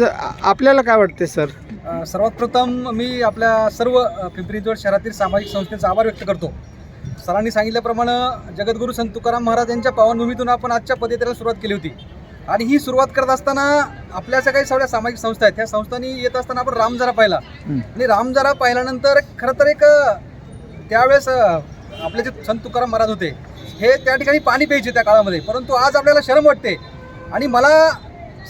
आज आपल्याला काय वाटते सर? सर्वात प्रथम मी आपल्या सर्व अ, पिंपरी चिंचवड शहरातील सामाजिक संस्थेचा आभार व्यक्त करतो. सरांनी सांगितल्याप्रमाणे जगद्गुरू संत तुकाराम महाराज यांच्या पावनभूमीतून आपण आजच्या पदयात्रेला सुरुवात केली होती. आणि ही सुरुवात करत असताना आपल्या ज्या काही सगळ्या सामाजिक संस्था आहेत त्या संस्थांनी येत असताना आपण रामजारा पाहिला. आणि रामजारा पाहिल्यानंतर खरं तर एक त्यावेळेस आपले जे संत तुकाराम महाराज होते हे त्या ठिकाणी पाणी प्यायचे त्या काळामध्ये. परंतु आज आपल्याला शरम वाटते. आणि मला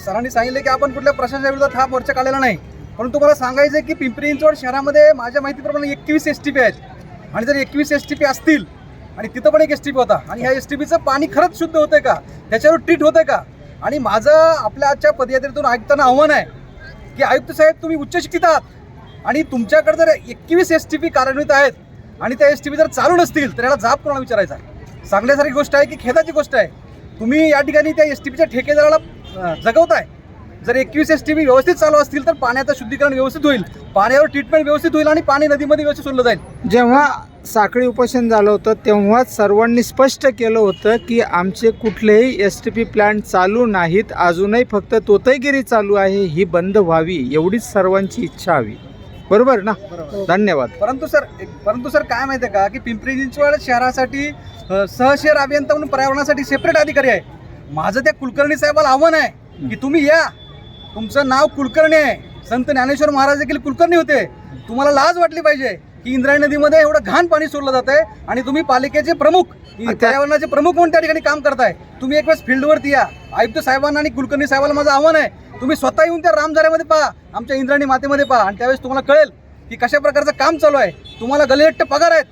सरांनी सांगितले की आपण कुठल्या प्रशासनाविरोधात हा मोर्चा काढलेला नाही. परंतु मला सांगायचं आहे की पिंपरी चिंचवड शहरामध्ये माझ्या माहितीप्रमाणे एकवीस एस टी पी आहेत. आणि जर एकवीस एस टी पी असतील आणि तिथं पण एक एस टी पी होता आणि ह्या एस टी पीचं पाणी खरंच शुद्ध होतंय का? त्याच्यावर ट्रीट होतंय का? आणि माझं आपल्या आजच्या पदयात्रेतून आयुक्तांना आव्हान आहे की आयुक्त साहेब तुम्ही उच्च शिक्षित आहात. आणि तुमच्याकडे जर एकवीस एस टी पी कार्यान्वित आहेत आणि त्या एस टी पी जर चालू नसतील तर याला जाब कोणाला विचारायचा? सांगण्यासारखी गोष्ट आहे की खेदाची गोष्ट आहे? तुम्ही या ठिकाणी त्या एस टी पीच्या ठेकेदाराला जगवताय. जर एकवीस एस टी पी व्यवस्थित चालू असतील तर पाण्याचं शुद्धीकरण व्यवस्थित होईल. पाण्यावर ट्रीटमेंट व्यवस्थित होईल आणि पाणी नदीमध्ये व्यवस्थित सोडलं जाईल. जेव्हा साखळी उपोषण झालं होतं तेव्हाच सर्वांनी स्पष्ट केलं होतं की आमचे कुठलेही एस टी पी प्लांट चालू नाहीत. अजूनही फक्त तोतईगिरी चालू आहे. ही बंद व्हावी एवढीच सर्वांची इच्छा हवी. बरोबर ना? धन्यवाद. परंतु सर परंतु सर काय माहिती आहे का? की पिंपरी चिंचवड शहरासाठी सहशहर अभियंता म्हणून पर्यावरणासाठी सेपरेट अधिकारी आहे. माझं त्या कुलकर्णी साहेबाला आव्हान आहे की तुम्ही या. तुमचं नाव कुलकर्णी आहे. संत ज्ञानेश्वर महाराज देखील कुलकर्णी होते. तुम्हाला लाज वाटली पाहिजे की इंद्रायणी नदीमध्ये एवढं घाण पाणी सोडलं जात आहे आणि तुम्ही पालिकेचे प्रमुख पर्यावरणाचे प्रमुख म्हणून त्या ठिकाणी काम करताय. तुम्ही एक वेळेस फील्डवरती या. आयुक्त साहेबांना आणि कुलकर्णी साहेबांना माझं आव्हान आहे. तुम्ही स्वतः येऊन त्या रामझाऱ्यामध्ये पहा. आमच्या इंद्रायणी मातेमध्ये पहा. आणि त्यावेळेस तुम्हाला कळेल की कशा प्रकारचं काम चालू आहे. तुम्हाला गलेट्ट पगार आहेत.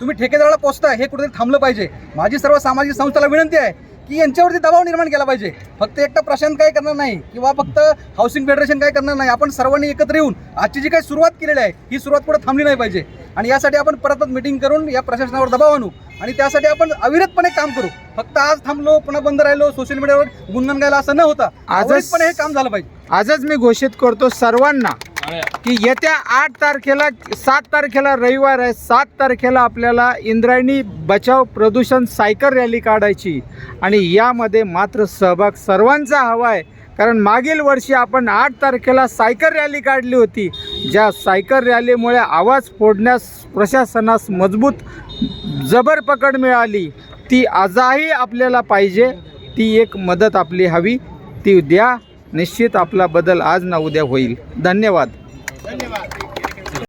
तुम्ही ठेकेदाराला पोचताय. हे कुठेतरी थांबलं पाहिजे. माझी सर्व सामाजिक संस्थाला विनंती आहे की यांच्यावरती दबाव निर्माण केला पाहिजे. फक्त एकटा प्रशांत काय करणार नाही किंवा फक्त हाऊसिंग फेडरेशन काय करणार नाही. आपण सर्वांनी एकत्र येऊन आजची जी काही सुरुवात केलेली आहे ही सुरुवात पुढे थांबली नाही पाहिजे. आणि यासाठी आपण परत मिटिंग करून या प्रशासनावर दबाव आणू. आणि त्यासाठी आपण अविरतपणे काम करू. फक्त आज थांबलो पुन्हा बंद राहिलो सोशल मीडियावर गुणगान गायला असं न होता आजच- अविरतपणे हे काम झालं पाहिजे. आजच मी घोषित करतो सर्वांना की येत्या आठ तारखेला सात तारखेला रविवार आहे. सात तारखेला आपल्याला इंद्रायणी बचाव प्रदूषण सायकल रॅली काढायची. आणि यामध्ये मात्र सहभाग सर्वांचा हवा आहे. कारण मागील वर्षी आपण आठ तारखेला सायकल रॅली काढली होती. ज्या सायकल रॅलीमुळे आवाज फोडण्यास प्रशासनास मजबूत जबर पकड मिळाली. ती आजही आपल्याला पाहिजे. ती एक मदत आपली हवी. ती द्या. निश्चित आपला बदल आज ना उद्या होईल. धन्यवाद. धन्यवाद.